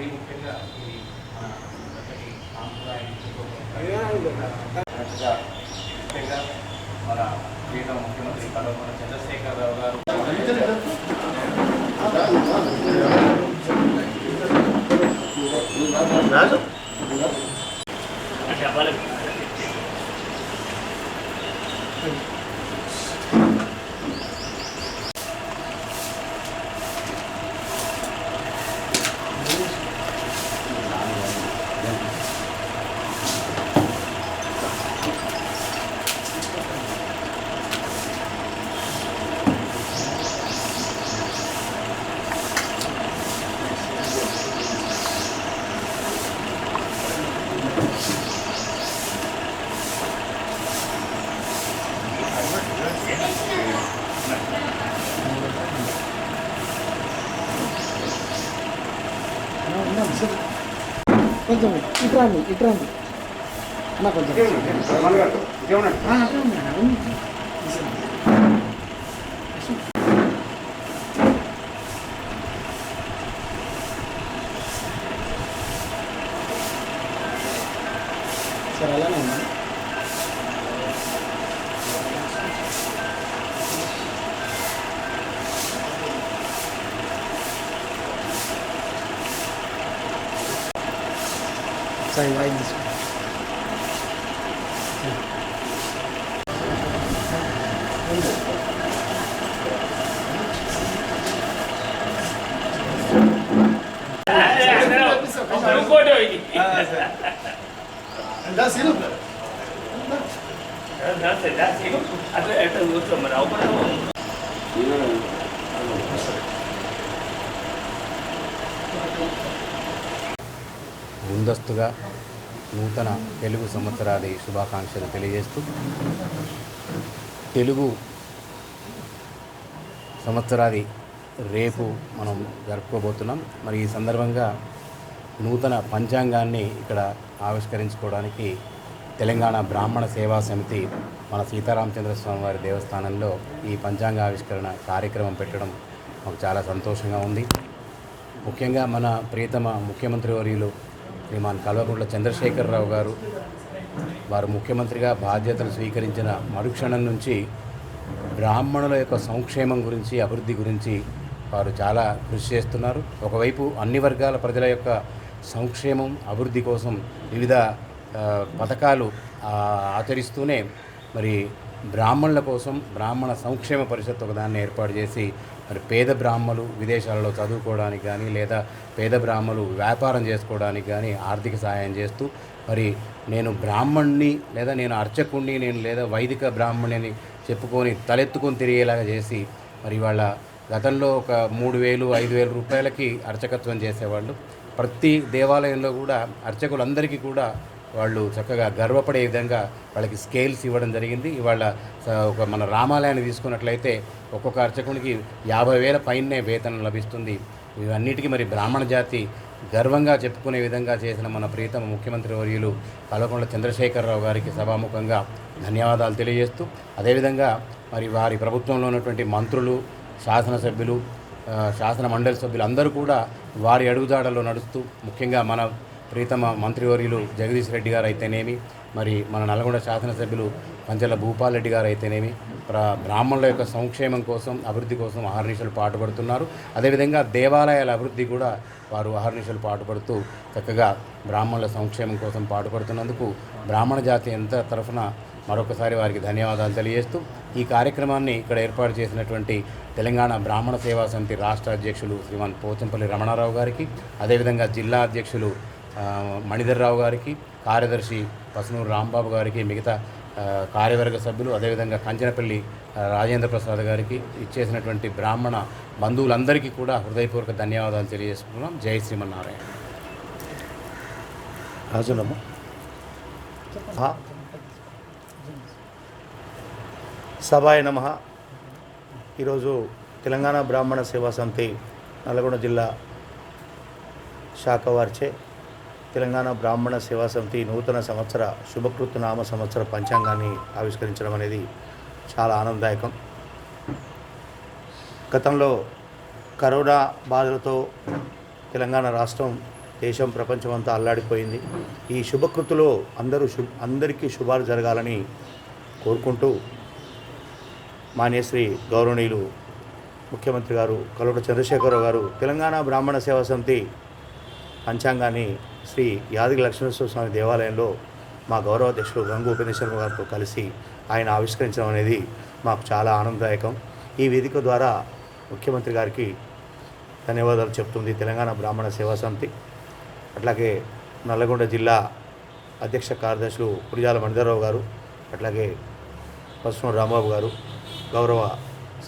మరీ ముఖ్యంగా ఇది మన సాంప్రదాయం ముఖ్యంగా మన క్రీడా చంద్రశేఖర్ రాజు. చెప్పాలి. కొంచెం ఇటు రండి అన్న కొంచెం. ఆ, అలానే ఉన్నాను. ఉంది. సరే అలానే ఉన్నా సరే వాయి తీసుకో ఇంకోటి ఇది అట్లా ఎట్లా కూర్చో మరి అవసరం ముందస్తుగా నూతన తెలుగు సంవత్సరాది శుభాకాంక్షలు తెలియజేస్తూ తెలుగు సంవత్సరాది రేపు మనం జరుపుకోబోతున్నాం. మరి ఈ సందర్భంగా నూతన పంచాంగాన్ని ఇక్కడ ఆవిష్కరించుకోవడానికి తెలంగాణ బ్రాహ్మణ సేవా సమితి మన సీతారామచంద్ర స్వామి వారి దేవస్థానంలో ఈ పంచాంగ ఆవిష్కరణ కార్యక్రమం పెట్టడం మాకు చాలా సంతోషంగా ఉంది. ముఖ్యంగా మన ప్రియతమ ముఖ్యమంత్రి వర్యులు శ్రీమాన్ కల్వకుంట్ల చంద్రశేఖరరావు గారు వారు ముఖ్యమంత్రిగా బాధ్యతలు స్వీకరించిన మరుక్షణం నుంచి బ్రాహ్మణుల యొక్క సంక్షేమం గురించి అభివృద్ధి గురించి వారు చాలా కృషి చేస్తున్నారు. ఒకవైపు అన్ని వర్గాల ప్రజల యొక్క సంక్షేమం అభివృద్ధి కోసం వివిధ పథకాలు ఆచరిస్తూనే మరి బ్రాహ్మణుల కోసం బ్రాహ్మణ సంక్షేమ పరిషత్ ఒకదాన్ని ఏర్పాటు చేసి మరి పేద బ్రాహ్మలు విదేశాలలో చదువుకోవడానికి కానీ లేదా పేద బ్రాహ్మలు వ్యాపారం చేసుకోవడానికి కానీ ఆర్థిక సహాయం చేస్తూ మరి నేను బ్రాహ్మణ్ణి లేదా నేను అర్చకుణ్ణి నేను లేదా వైదిక బ్రాహ్మణి అని చెప్పుకొని తలెత్తుకొని తిరిగేలాగా చేసి మరి వాళ్ళ గతంలో ఒక మూడు వేలు ఐదు వేల రూపాయలకి అర్చకత్వం చేసేవాళ్ళు. ప్రతి దేవాలయంలో కూడా అర్చకులందరికీ కూడా వాళ్ళు చక్కగా గర్వపడే విధంగా వాళ్ళకి స్కేల్స్ ఇవ్వడం జరిగింది. ఇవాళ స- ఒక మన రామాలయాన్ని తీసుకున్నట్లయితే ఒక్కొక్క అర్చకునికి యాభై వేల పైనే వేతనం లభిస్తుంది. ఇవన్నిటికీ మరి బ్రాహ్మణ జాతి గర్వంగా చెప్పుకునే విధంగా చేసిన మన ప్రీతమ ముఖ్యమంత్రి వర్యులు కల్వకుంట్ల చంద్రశేఖరరావు గారికి సభాముఖంగా ధన్యవాదాలు తెలియజేస్తూ అదేవిధంగా మరి వారి ప్రభుత్వంలో ఉన్నటువంటి మంత్రులు శాసనసభ్యులు శాసన మండలి సభ్యులు అందరూ కూడా వారి అడుగుదాడల్లో నడుస్తూ ముఖ్యంగా మన ప్రీతమ మంత్రివర్యులు జగదీష్ రెడ్డి గారు అయితేనేమి మరి మన నల్గొండ శాసనసభ్యులు పంచెల భూపాల్ రెడ్డి గారు అయితేనేమి బ్రాహ్మణుల యొక్క సంక్షేమం కోసం అభివృద్ధి కోసం అహర్నిశలు పాటుపడుతున్నారు అదేవిధంగా దేవాలయాల అభివృద్ధి కూడా వారు అహర్నిశలు పాటుపడుతూ చక్కగా బ్రాహ్మణుల సంక్షేమం కోసం పాటుపడుతున్నందుకు బ్రాహ్మణ జాతి ఎంత తరఫున మరొకసారి వారికి ధన్యవాదాలు తెలియజేస్తూ ఈ కార్యక్రమాన్ని ఇక్కడ ఏర్పాటు చేసినటువంటి తెలంగాణ బ్రాహ్మణ సేవా సమితి రాష్ట్ర అధ్యక్షులు శ్రీమాన్ పోచంపల్లి రమణారావు గారికి అదేవిధంగా జిల్లా అధ్యక్షులు మణిధర్రావు గారికి కార్యదర్శి పసునూరు రాంబాబు గారికి మిగతా కార్యవర్గ సభ్యులు అదేవిధంగా కంచనపల్లి రాజేంద్ర ప్రసాద్ గారికి ఇచ్చేసినటువంటి బ్రాహ్మణ బంధువులందరికీ కూడా హృదయపూర్వక ధన్యవాదాలు తెలియజేసుకున్నాం జై శ్రీమన్నారాయణ. రాజులమ్మ. సభాయ నమ. ఈరోజు తెలంగాణ బ్రాహ్మణ సేవా సమితి నల్గొండ జిల్లా శాఖ వారిచే తెలంగాణ బ్రాహ్మణ సేవా సమితి నూతన సంవత్సర శుభకృత్ నామ సంవత్సర పంచాంగాన్ని ఆవిష్కరించడం అనేది చాలా ఆనందదాయకం. గతంలో కరోనా బాధలతో తెలంగాణ రాష్ట్రం దేశం ప్రపంచం అంతా అల్లాడిపోయింది. ఈ శుభకృతిలో అందరూ శు అందరికీ శుభాలు జరగాలని కోరుకుంటూ మాన్యశ్రీ గౌరవనీయులు ముఖ్యమంత్రి గారు కల్వట చంద్రశేఖరరావు గారు తెలంగాణ బ్రాహ్మణ సేవా సమితి పంచాంగాన్ని శ్రీ యాదగిరి లక్ష్మీనరసింహ స్వామి దేవాలయంలో మా గౌరవాధ్యక్షుడు గంగు ఉపేంద్రశర్మ గారితో కలిసి ఆయన ఆవిష్కరించడం అనేది మాకు చాలా ఆనందదాయకం. ఈ వేదిక ద్వారా ముఖ్యమంత్రి గారికి ధన్యవాదాలు చెప్తుంది తెలంగాణ బ్రాహ్మణ సేవా సమితి. అట్లాగే నల్లగొండ జిల్లా అధ్యక్ష కార్యదర్శులు పురిజాల మణిధరరావు గారు అట్లాగే పశ్చిమ రాంబాబు గారు గౌరవ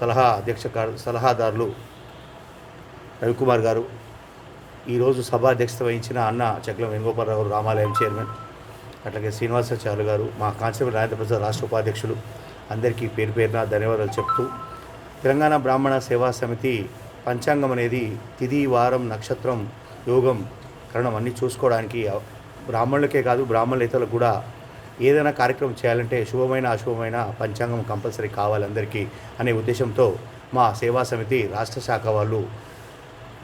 సలహా అధ్యక్ష కార్- సలహాదారులు రవికుమార్ గారు ఈరోజు సభ అధ్యక్షత వహించిన అన్న చక్రం వేణుగోపాలరావు రామాలయం చైర్మన్ అట్లాగే శ్రీనివాసాచార్యులు గారు మా కాన్స్టేబుల్ రాజేంద్ర ప్రసాద్ రాష్ట్ర ఉపాధ్యక్షులు అందరికీ పేరు పేరున ధన్యవాదాలు చెప్తూ తెలంగాణ బ్రాహ్మణ సేవా సమితి పంచాంగం అనేది తిది వారం నక్షత్రం యోగం కరణం అన్నీ చూసుకోవడానికి బ్రాహ్మణులకే కాదు బ్రాహ్మణులేతలకు కూడా ఏదైనా కార్యక్రమం చేయాలంటే శుభమైన అశుభమైన పంచాంగం కంపల్సరీ కావాలి అందరికీ అనే ఉద్దేశంతో మా సేవా సమితి రాష్ట్ర శాఖ వాళ్ళు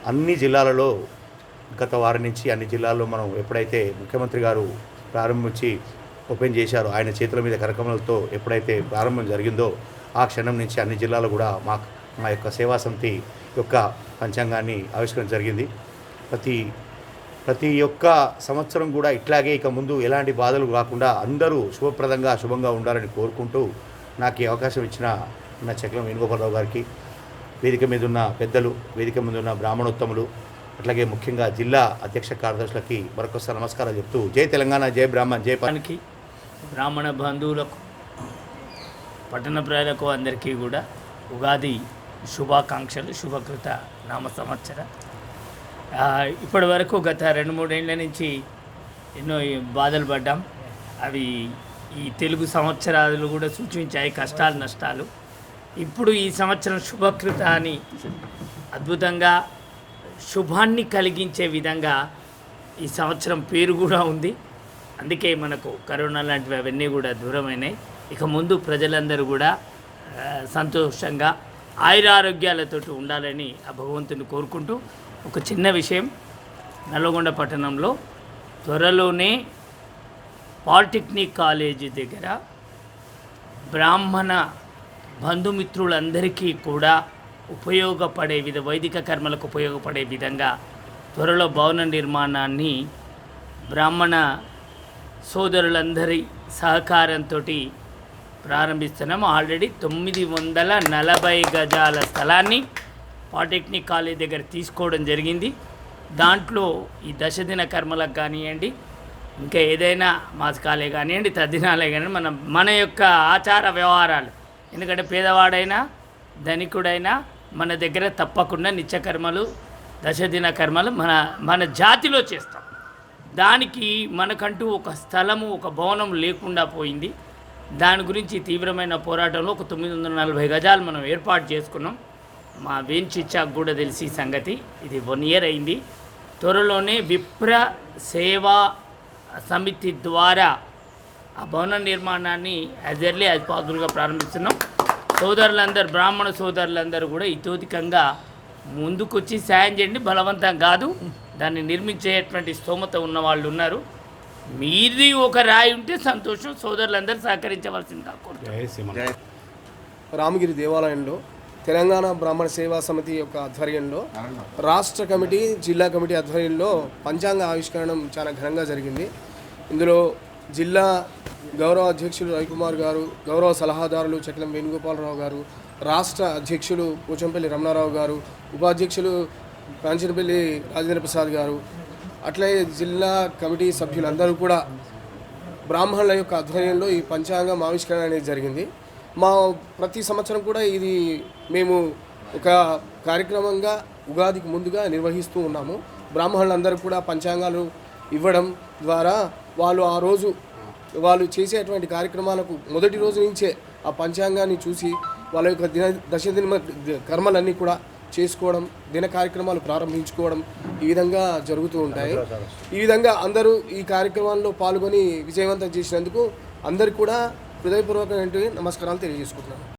అన్ని జిల్లాలలో గత వారం నుంచి అన్ని జిల్లాల్లో మనం ఎప్పుడైతే ముఖ్యమంత్రి గారు ప్రారంభించి ఓపెన్ చేశారో ఆయన చేతుల మీద కరకమలతో ఎప్పుడైతే ప్రారంభం జరిగిందో ఆ క్షణం నుంచి అన్ని జిల్లాలు కూడా మా మా యొక్క సేవా సమితి యొక్క పంచాంగాన్ని ఆవిష్కరణ జరిగింది. ప్రతి ప్రతి ఒక్క సంవత్సరం కూడా ఇట్లాగే ఇక ముందు ఎలాంటి బాధలు కాకుండా అందరూ శుభప్రదంగా శుభంగా ఉండాలని కోరుకుంటూ నాకు ఈ అవకాశం ఇచ్చిన నా చక్రం వేణుగోపాలరావు గారికి వేదిక మీద ఉన్న పెద్దలు వేదిక మీద ఉన్న బ్రాహ్మణోత్తములు అట్లాగే ముఖ్యంగా జిల్లా అధ్యక్ష కార్యదర్శులకి మరొకసారి నమస్కారాలు చెప్తూ జై తెలంగాణ జై బ్రాహ్మణ్ జై పానికి బ్రాహ్మణ బంధువులకు పట్టణ ప్రజలకు అందరికీ కూడా ఉగాది శుభాకాంక్షలు శుభకృత నామ సంవత్సర. ఇప్పటి వరకు గత రెండు మూడేళ్ళ నుంచి ఎన్నో బాధలు పడ్డాం. అవి ఈ తెలుగు సంవత్సరాలు కూడా సూచించాయి కష్టాలు నష్టాలు. ఇప్పుడు ఈ సంవత్సరం శుభకృత అని అద్భుతంగా శుభాన్ని కలిగించే విధంగా ఈ సంవత్సరం పేరు కూడా ఉంది. అందుకే మనకు కరోనా లాంటివి అవన్నీ కూడా దూరమైనాయి. ఇక ముందు ప్రజలందరూ కూడా సంతోషంగా ఆయురారోగ్యాలతో ఉండాలని ఆ భగవంతుని కోరుకుంటూ ఒక చిన్న విషయం. నల్లగొండ పట్టణంలో త్వరలోనే పాలిటెక్నిక్ కాలేజీ దగ్గర బ్రాహ్మణ బంధుమిత్రులందరికీ కూడా ఉపయోగపడే విధ వైదిక కర్మలకు ఉపయోగపడే విధంగా త్వరలో భవన నిర్మాణాన్ని బ్రాహ్మణ సోదరులందరి సహకారంతో ప్రారంభిస్తున్నాము ఆల్రెడీ తొమ్మిది వందల నలభై గజాల స్థలాన్ని పాలిటెక్నిక్ కాలేజ్ దగ్గర తీసుకోవడం జరిగింది. దాంట్లో ఈ దశదిన కర్మలకు కానివ్వండి ఇంకా ఏదైనా మాసకాలే కానివ్వండి తద్దినాలే కానివ్వండి మన మన యొక్క ఆచార వ్యవహారాలు. ఎందుకంటే పేదవాడైనా ధనికుడైనా మన దగ్గర తప్పకుండా నిత్యకర్మలు దశదిన కర్మలు మన మన జాతిలో చేస్తాం. దానికి మనకంటూ ఒక స్థలము ఒక భవనం లేకుండా పోయింది. దాని గురించి తీవ్రమైన పోరాటంలో ఒక తొమ్మిది వందల నలభై గజాలు మనం ఏర్పాటు చేసుకున్నాం. మా వేంచిచ్చాకు కూడా తెలిసి సంగతి ఇది వన్ ఇయర్ అయింది. త్వరలోనే విప్ర సేవా సమితి ద్వారా ఆ భవన నిర్మాణాన్ని యాజ్ ఎర్లీ యాజ్ పాసిబుల్గా ప్రారంభిస్తున్నాం. సోదరులందరూ బ్రాహ్మణ సోదరులందరూ కూడా ఇతోధికంగా ముందుకొచ్చి సాయం చేయండి. బలవంతం కాదు. దాన్ని నిర్మించేటువంటి స్తోమత ఉన్న వాళ్ళు ఉన్నారు. మీది ఒక రాయి ఉంటే సంతోషం. సోదరులందరూ శ్రీమన్. రామగిరి దేవాలయంలో తెలంగాణ బ్రాహ్మణ సేవా సమితి యొక్క ఆధ్వర్యంలో రాష్ట్ర కమిటీ జిల్లా కమిటీ ఆధ్వర్యంలో పంచాంగ ఆవిష్కరణం చాలా ఘనంగా జరిగింది. ఇందులో జిల్లా గౌరవ అధ్యక్షులు రవికుమార్ గారు గౌరవ సలహాదారులు చక్రం వేణుగోపాలరావు గారు రాష్ట్ర అధ్యక్షులు పోచంపల్లి రమణారావు గారు ఉపాధ్యక్షులు కాంచనపల్లి రాజేంద్ర ప్రసాద్ గారు అట్లే జిల్లా కమిటీ సభ్యులందరూ కూడా బ్రాహ్మణుల యొక్క ఆధ్వర్యంలో ఈ పంచాంగం ఆవిష్కరణ అనేది జరిగింది. మా ప్రతి సంవత్సరం కూడా ఇది మేము ఒక కార్యక్రమంగా ఉగాదికి ముందుగా నిర్వహిస్తూ ఉన్నాము. బ్రాహ్మణులందరూ కూడా పంచాంగాలు ఇవ్వడం ద్వారా వాళ్ళు ఆ రోజు వాళ్ళు చేసేటువంటి కార్యక్రమాలకు మొదటి రోజు నుంచే ఆ పంచాంగాన్ని చూసి వాళ్ళ యొక్క దిన దశదిన కర్మలన్నీ కూడా చేసుకోవడం దిన కార్యక్రమాలు ప్రారంభించుకోవడం ఈ విధంగా జరుగుతూ ఉంటాయి. ఈ విధంగా అందరూ ఈ కార్యక్రమాల్లో పాల్గొని విజయవంతం చేసినందుకు అందరికీ కూడా హృదయపూర్వకమైనటువంటి నమస్కారాలు తెలియజేసుకుంటున్నాను.